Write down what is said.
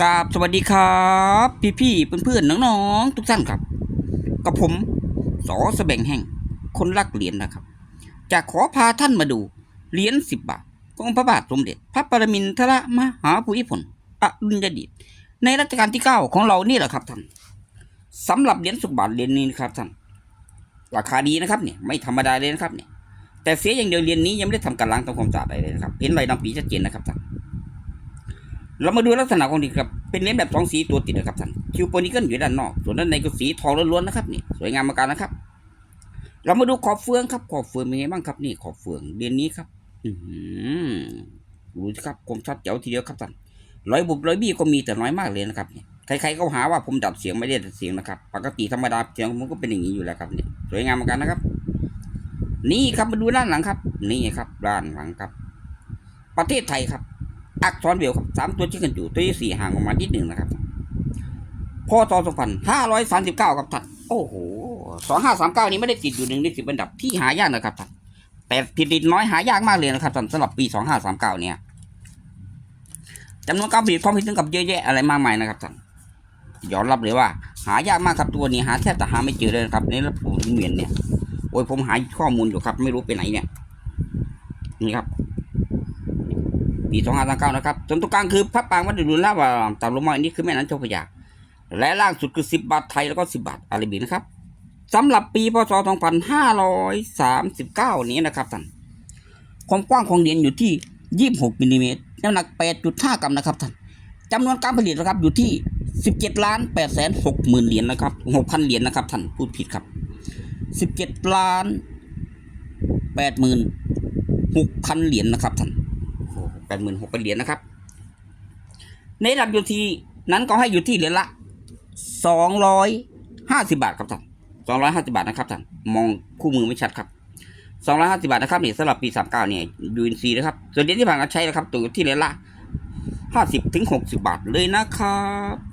กราบสวัสดีครับ พี่พี่ๆเพื่อนๆน้องๆทุกท่านครับ กับผมสอสแบ่งแห่งคนรักเหรียญนะครับ จะขอพาท่านมาดูเหรียญสิบบาทของพระบาทสมเด็จ พระปรมินทรมหาภูมิพลอดุลยเดชในรัชกาลที่เก้าของเรานี่แหละครับท่านสำหรับเหรียญสิบบาทเหรียญนี้นะครับท่านราคาดีนะครับเนี่ยไม่ธรรมดาเลยนะครับเนี่ยแต่เสียอย่างเดียวเหรียญนี้ยังไม่ได้ทำการล้างทำความสะอาดอะไรเลยนะครับเห็นลายดำปีชัดเจนนะครับท่าน เรามาดูลักษณะของดีครับ เป็นเหรียญแบบสองสีตัวติดนะครับท่านคิวโปนิเกิลอยู่ด้านนอก ส่วนด้านในก็สีทองล้วนๆนะครับนี่สวยงามมากนะครับ เรามาดูขอบเฟืองครับขอบเฟืองเป็นไงบ้างครับนี่ขอบเฟืองเหรียญนี้ครับ อือดูสิครับคมชัดเจ๋วทีเดียวครับท่านร้อยบุบร้อยบี้ก็มีแต่น้อยมากเลยนะครับเนี่ยใครๆก็หาว่าผมดัดเสียงไม่ได้ดัดเสียงนะครับ ปกติธรรมดาเสียงผมก็เป็นอย่างนี้อยู่แล้วครับเนี่ยสวยงามมือนกันนะครับ นี่ครับมาดูด้านหลังครับ นี่ครับด้านหลังครับ ประเทศไทยครับ อักษรเวลสามตัวที่กันอยู่ตัวที่สี่ห่างออกมานิดหนึ่งนะครับพศสองพันห้าร้อยสามสิบเก้าครับท่านโอ้โหสองห้าสามเก้านี้ไม่ได้ติดอยู่หนึ่งในสิบอันดับที่หายากนะครับท่านแต่ติดติดน้อยหายากมากเลยนะครับท่านสำหรับปีสองห้าสามเก้าเนี่ยจำนวนการผลิตพร้อมพิถึงกับเยอะแยะอะไรมากมายนะครับท่านยอมรับเลยว่า หายากมากครับตัวนี้หาแทบจะหาไม่เจอเลยนะครับในระบบเหรียญเนี่ยโอ้ยผมหาข้อมูลอยู่ครับ ไม่รู้ไปไหนเนี่ยนี่ครับ ปีสองห้าสามเก้านะครับส่วนตรงกลางคือพระปางวัดดุลลาว่าตามลงมาอันนี้คือแม่น้ำเจ้าพระยาและล่างสุดคือสิบบาทไทยแล้วก็สิบบาทอาราบิกนะครับสำหรับปีพศสองพันห้าร้อยสามสิบเก้านี้นะครับท่านความกว้างของเหรียญอยู่ที่ยี่สิบหกมิลลิเมตรน้ำหนักแปดจุดห้ากรัมนะครับท่านจำนวนการผลิตนะครับอยู่ที่สิบเจ็ดล้านแปดแสนหกหมื่นเหรียญนะครับหกพันเหรียญนะครับท่านพูดผิดครับสิบเจ็ดล้านแปดหมื่นหกพันเหรียญนะครับท่าน ดหมื่นหกพันเหรียญนะครับ ในระดับอยู่ที่นั้นก็ให้อยู่ที่เหรียญละสองร้อยห้าสิบาทครับท่านสองร้อยห้าสิบาทนะครับท่านมองคู่มือไม่ชัดครับสองร้อยห้าสิบาทนะครับเนี่ยสำหรับปีสามเก้าเนี่ยยูนซีนะครับ ส่วนเหรียญที่ผ่านการใช้นะครับตัวอยู่ที่เหรียญละห้าสิบถึงหกสิบาทเลยนะครับ